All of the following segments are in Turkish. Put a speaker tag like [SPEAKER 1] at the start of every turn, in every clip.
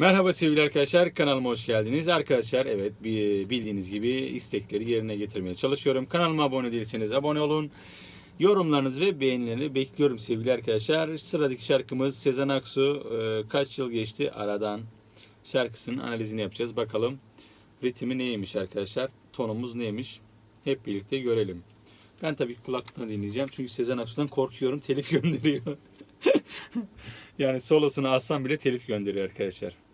[SPEAKER 1] Merhaba sevgili arkadaşlar kanalıma hoş geldiniz. Arkadaşlar evet bi- bildiğiniz gibi istekleri yerine getirmeye çalışıyorum. Kanalıma abone değilseniz abone olun. Yorumlarınızı ve beğenilerini bekliyorum sevgili arkadaşlar. Sıradaki şarkımız Sezen Aksu e, kaç yıl geçti aradan şarkısının analizini yapacağız. Bakalım ritmi neymiş arkadaşlar? Tonumuz neymiş? Hep birlikte görelim. Ben tabii kulaklıkla dinleyeceğim. Çünkü Sezen Aksu'dan korkuyorum. Telif gönderiyor. yani solosunu alsam bile telif gönderiyor arkadaşlar.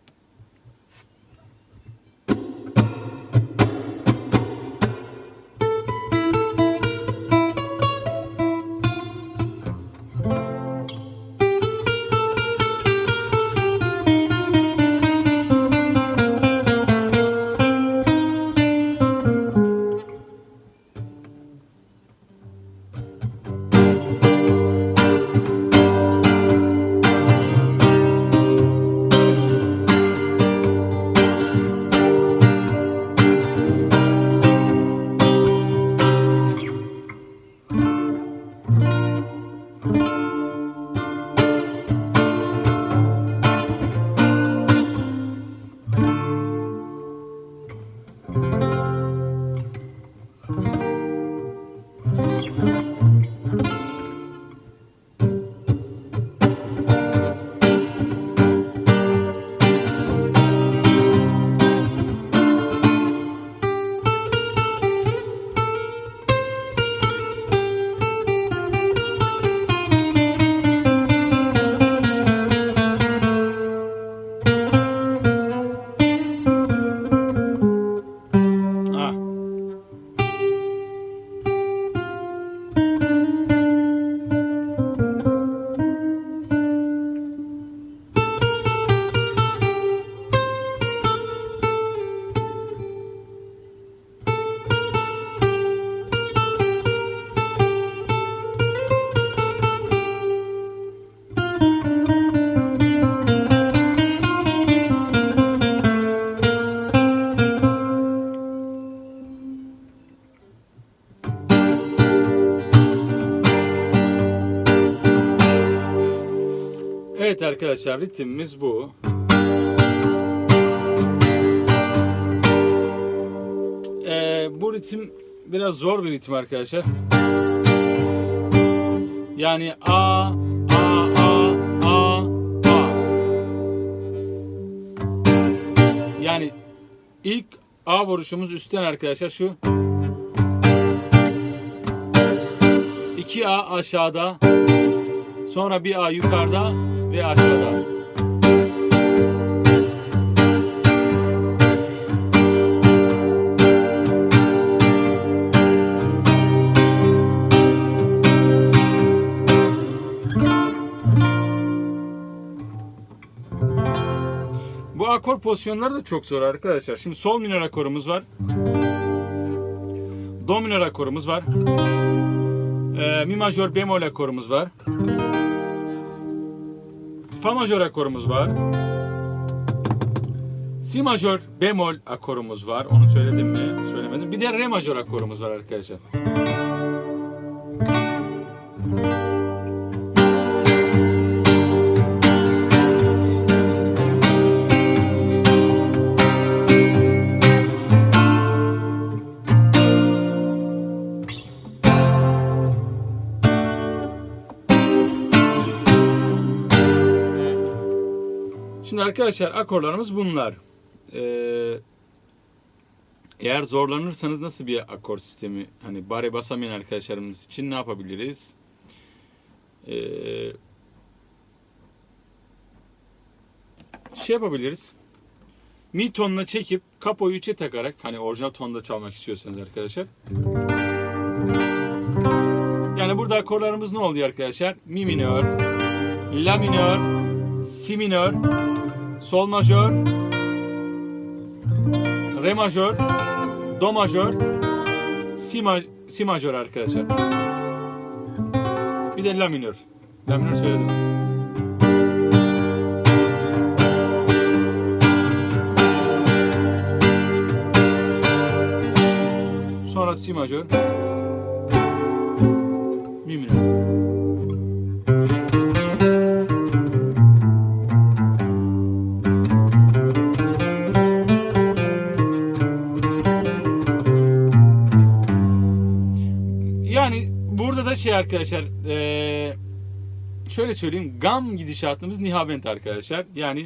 [SPEAKER 1] Evet arkadaşlar ritmimiz bu. Ee, bu ritim biraz zor bir ritim arkadaşlar. Yani A, A, A, A, A. Yani ilk A vuruşumuz üstten arkadaşlar şu. 2A aşağıda. Sonra bir A yukarıda ve aşağıda. Bu akor pozisyonları da çok zor arkadaşlar. Şimdi sol minör akorumuz var. Do minör akorumuz var. Ee, mi majör bemol akorumuz var. Fa majör akorumuz var. Si majör bemol akorumuz var. Onu söyledim mi? Söylemedim. Bir de re majör akorumuz var arkadaşlar. Şimdi arkadaşlar akorlarımız bunlar. Ee, eğer zorlanırsanız nasıl bir akor sistemi hani bare basamayan arkadaşlarımız için ne yapabiliriz? Ee, şey yapabiliriz. Mi tonuna çekip kapoyu 3'e takarak hani orijinal tonda çalmak istiyorsanız arkadaşlar. Yani burada akorlarımız ne oluyor arkadaşlar? Mi minör, la minör, si minör, sol majör, re majör, do majör, si, ma si majör arkadaşlar. Bir de la minör. La minör söyledim. Sonra si majör. Arkadaşlar eee, şöyle söyleyeyim. Gam gidişatımız nihavent arkadaşlar. Yani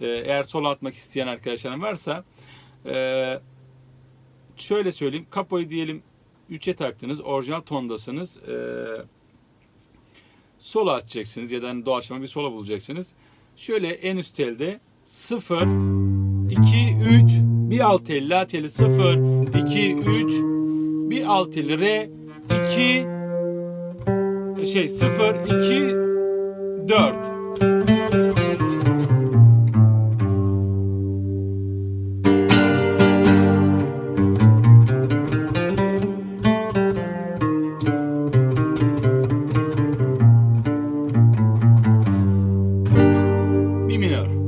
[SPEAKER 1] eee, eğer sola atmak isteyen arkadaşlarım varsa eee, şöyle söyleyeyim. Kapoyu diyelim 3'e taktınız. Orijinal tondasınız. Eee sola atacaksınız ya da hani doğaçlama bir sola bulacaksınız. Şöyle en üst telde 0 2 3 bir alt tel la teli 0 2 3 bir alt teli re 2 şey 0 2 4 mi minör.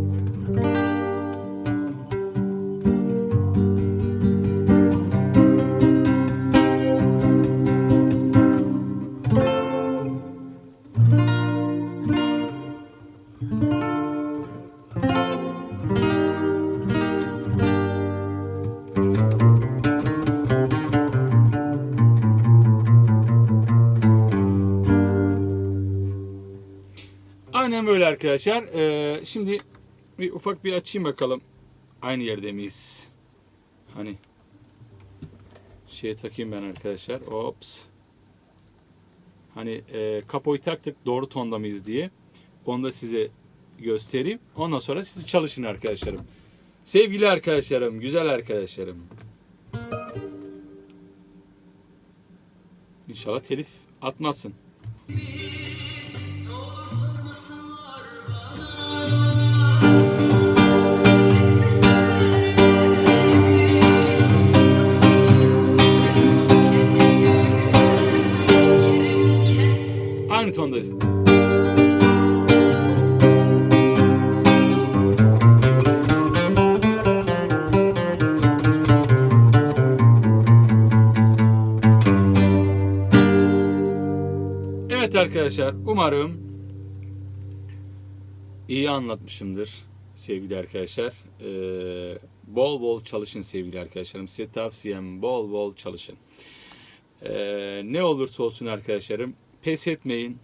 [SPEAKER 1] Aynen böyle arkadaşlar. Ee, şimdi bir ufak bir açayım bakalım. Aynı yerde miyiz? Hani şeye takayım ben arkadaşlar. Ops. Hani e, kapoyu taktık doğru tonda mıyız diye. Onu da size göstereyim. Ondan sonra siz çalışın arkadaşlarım. Sevgili arkadaşlarım, güzel arkadaşlarım. İnşallah telif atmazsın. Evet arkadaşlar umarım iyi anlatmışımdır sevgili arkadaşlar. Ee, bol bol çalışın sevgili arkadaşlarım. Size tavsiyem bol bol çalışın. Ee, ne olursa olsun arkadaşlarım pes etmeyin.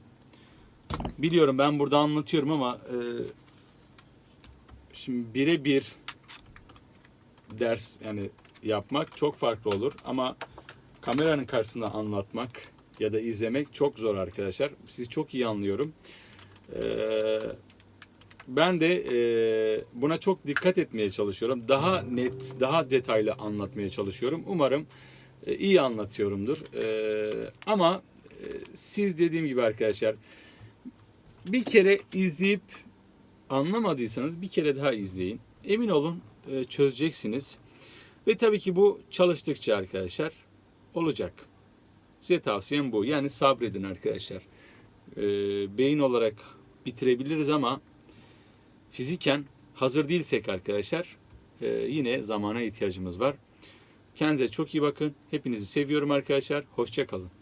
[SPEAKER 1] Biliyorum ben burada anlatıyorum ama e, şimdi birebir ders yani yapmak çok farklı olur ama kameranın karşısında anlatmak ya da izlemek çok zor arkadaşlar. Sizi çok iyi anlıyorum. Ee, ben de e, buna çok dikkat etmeye çalışıyorum. Daha net, daha detaylı anlatmaya çalışıyorum. Umarım e, iyi anlatıyorumdur. E, ama e, siz dediğim gibi arkadaşlar bir kere izleyip anlamadıysanız bir kere daha izleyin. Emin olun e, çözeceksiniz. Ve tabii ki bu çalıştıkça arkadaşlar olacak. Size tavsiyem bu. Yani sabredin arkadaşlar. E, beyin olarak bitirebiliriz ama fiziken hazır değilsek arkadaşlar e, yine zamana ihtiyacımız var. Kendinize çok iyi bakın. Hepinizi seviyorum arkadaşlar. Hoşçakalın.